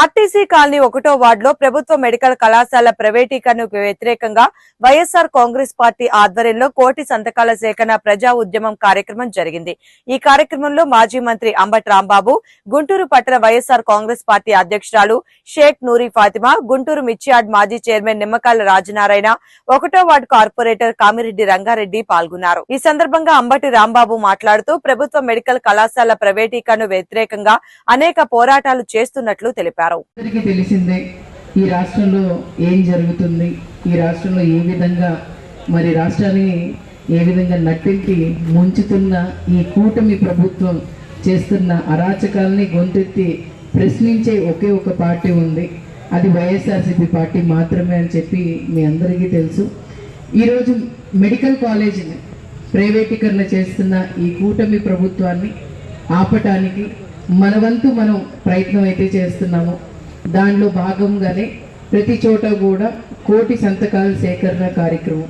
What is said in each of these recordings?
RTC colony ఒకటో వార్డులో ప్రభుత్వ మెడికల్ కళాశాల ప్రైవేటీకరణకు వ్యతిరేకంగా వైఎస్ఆర్ కాంగ్రెస్ పార్టీ ఆధ్వర్యంలో కోటి సంతకాల సేకరణ ప్రజా ఉద్యమం కార్యక్రమం జరిగింది. ఈ కార్యక్రమంలో మాజీ మంత్రి అంబటి రాంబాబు గుంటూరు పట్టణ వైఎస్ఆర్ కాంగ్రెస్ పార్టీ అధ్యక్షురాలు షేక్ నూరి ఫాతిమా గుంటూరు మిర్చియాడ్ మాజీ చైర్మన్ నిమ్మకాల రాజనారాయణ ఒకటో వార్డు కార్పొరేటర్ కామిరెడ్డి రంగారెడ్డి పాల్గొన్నారు. ఈ సందర్భంగా అంబటి రాంబాబు మాట్లాడుతూ ప్రభుత్వ మెడికల్ కళాశాల ప్రైవేటీకరణకు వ్యతిరేకంగా అనేక పోరాటాలు చేస్తున్నట్లు తెలిపారు. అందరికీ తెలిసిందే ఈ రాష్ట్రంలో ఏం జరుగుతుంది ఈ రాష్ట్రంలో ఏ విధంగా మరి రాష్ట్రాన్ని ఏ విధంగా నట్టింటి ముంచుతున్న ఈ కూటమి ప్రభుత్వం చేస్తున్న అరాచకాల్ని గొంతెత్తి ప్రశ్నించే ఒకే ఒక పార్టీ ఉంది. అది వైఎస్ఆర్సీపీ పార్టీ మాత్రమే అని చెప్పి మీ అందరికీ తెలుసు. ఈరోజు మెడికల్ కాలేజీని ప్రైవేటీకరణ చేస్తున్న ఈ కూటమి ప్రభుత్వాన్ని ఆపటానికి మన వంతు మనం ప్రయత్నం అయితే చేస్తున్నాము. దానిలో భాగంగానే ప్రతి చోట కూడా కోటి సంతకాల సేకరణ కార్యక్రమం.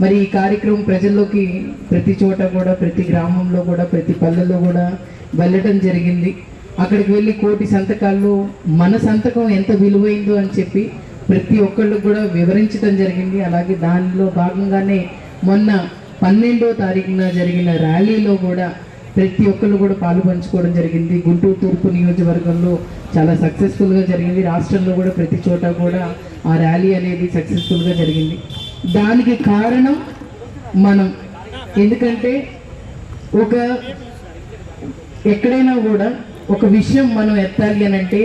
మరి ఈ కార్యక్రమం ప్రజల్లోకి ప్రతి చోట కూడా ప్రతి గ్రామంలో కూడా ప్రతి పల్లెల్లో కూడా వెళ్ళడం జరిగింది. అక్కడికి వెళ్ళి కోటి సంతకాల్లో మన సంతకం ఎంత విలువైందో అని చెప్పి ప్రతి ఒక్కళ్ళు కూడా వివరించడం జరిగింది. అలాగే దానిలో భాగంగానే మొన్న పన్నెండో తారీఖున జరిగిన ర్యాలీలో కూడా ప్రతి ఒక్కళ్ళు కూడా పాలు పంచుకోవడం జరిగింది. గుంటూరు తూర్పు నియోజకవర్గంలో చాలా సక్సెస్ఫుల్గా జరిగింది. రాష్ట్రంలో కూడా ప్రతి చోట కూడా ఆ ర్యాలీ అనేది సక్సెస్ఫుల్గా జరిగింది. దానికి కారణం మనం. ఎందుకంటే ఒక ఎక్కడైనా కూడా ఒక విషయం మనం ఎత్తాలి అని అంటే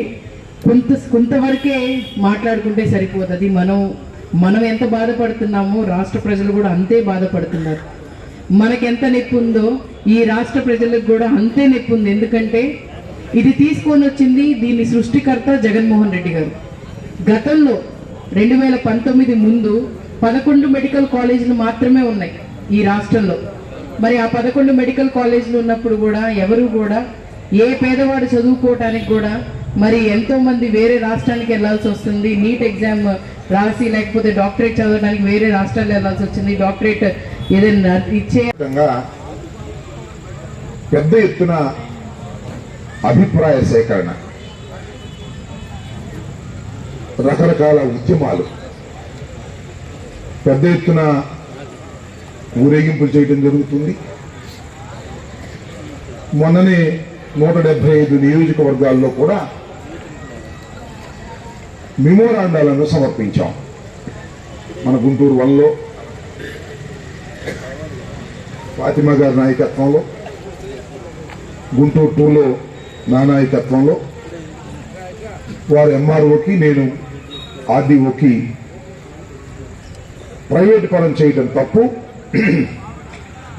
కొంత కొంతవరకే మాట్లాడుకుంటే సరిపోతుంది. మనం మనం ఎంత బాధపడుతున్నామో రాష్ట్ర ప్రజలు కూడా అంతే బాధపడుతున్నారు. మనకెంత నొప్పి ఉందో ఈ రాష్ట్ర ప్రజలకు కూడా అంతే నొప్పి ఉంది ఎందుకంటే ఇది తీసుకొని వచ్చింది దీని సృష్టికర్త జగన్మోహన్ రెడ్డి గారు. గతంలో రెండు వేల పంతొమ్మిది ముందు పదకొండు మెడికల్ కాలేజీలు మాత్రమే ఉన్నాయి ఈ రాష్ట్రంలో. మరి ఆ పదకొండు మెడికల్ కాలేజీలు ఉన్నప్పుడు కూడా ఎవరు కూడా ఏ పేదవాడు చదువుకోవటానికి కూడా మరి ఎంతోమంది వేరే రాష్ట్రానికి వెళ్ళాల్సి వస్తుంది. నీట్ ఎగ్జామ్ రాసి లేకపోతే డాక్టరేట్ చదవడానికి వేరే రాష్ట్రాలు వెళ్ళాల్సి వచ్చింది. డాక్టరేట్ ఏదైనా ఇచ్చే పెద్ద ఎత్తున అభిప్రాయ సేకరణ. రకరకాల ఉద్యమాలు. పెద్ద ఎత్తున ఊరేగింపులు చేయడం జరుగుతుంది. మొన్ననే నూట డెబ్బై ఐదు నియోజకవర్గాల్లో కూడా మెమోరాండాలను సమర్పించాం. మన గుంటూరు వన్లో. ఫాతిమా గారి నాయకత్వంలో గుంటూరు టూలో నా నాయకత్వంలో వారు ఎంఆర్ఓకి నేను ఆర్డీఓకి ప్రైవేట్ పరం చేయడం తప్పు.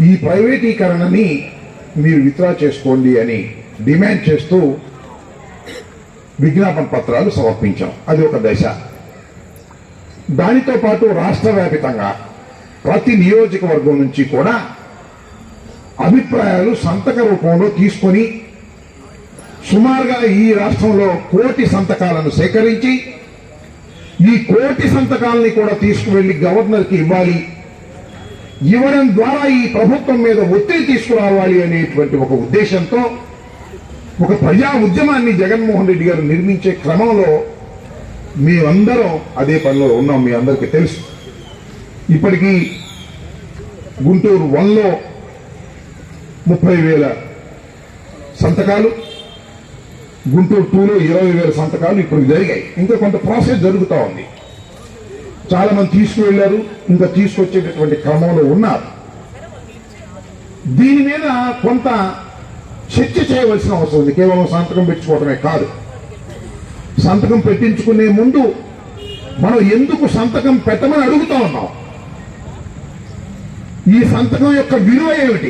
ఈ ప్రైవేటీకరణని మీరు విత్డ్రా చేసుకోండి అని డిమాండ్ చేస్తూ విజ్ఞాపన పత్రాలు సమర్పించాం. అది ఒక దశ. దానితో పాటు రాష్ట్ర వ్యాపితంగా ప్రతి నియోజకవర్గం నుంచి కూడా అభిప్రాయాలు సంతక రూపంలో తీసుకొని సుమారుగా ఈ రాష్ట్రంలో కోటి సంతకాలను సేకరించి ఈ కోటి సంతకాలని కూడా తీసుకువెళ్ళి గవర్నర్కి ఇవ్వాలి. ఇవ్వడం ద్వారా ఈ ప్రభుత్వం మీద ఒత్తిడి తీసుకురావాలి అనేటువంటి ఒక ఉద్దేశంతో ఒక ప్రజా ఉద్యమాన్ని జగన్మోహన్ రెడ్డి గారు నిర్మించే క్రమంలో మేమందరం అదే పనిలో ఉన్నాం మీ అందరికీ తెలుసు. ఇప్పటికీ గుంటూరు వన్లో ముప్పై వేల సంతకాలు గుంటూరు టూలో ఇరవై వేల సంతకాలు ఇప్పుడు జరిగాయి. ఇంకా కొంత ప్రాసెస్ జరుగుతూ ఉంది. చాలా మంది తీసుకువెళ్ళారు ఇంకా తీసుకొచ్చేటటువంటి క్రమంలో ఉన్నారు. దీని మీద కొంత చర్చ చేయవలసిన అవసరం ఉంది. కేవలం సంతకం పెట్టుకోవటమే కాదు. సంతకం పెట్టించుకునే ముందు మనం ఎందుకు సంతకం పెట్టమని అడుగుతా ఉన్నాం? ఈ సంతకం యొక్క విలువ ఏమిటి?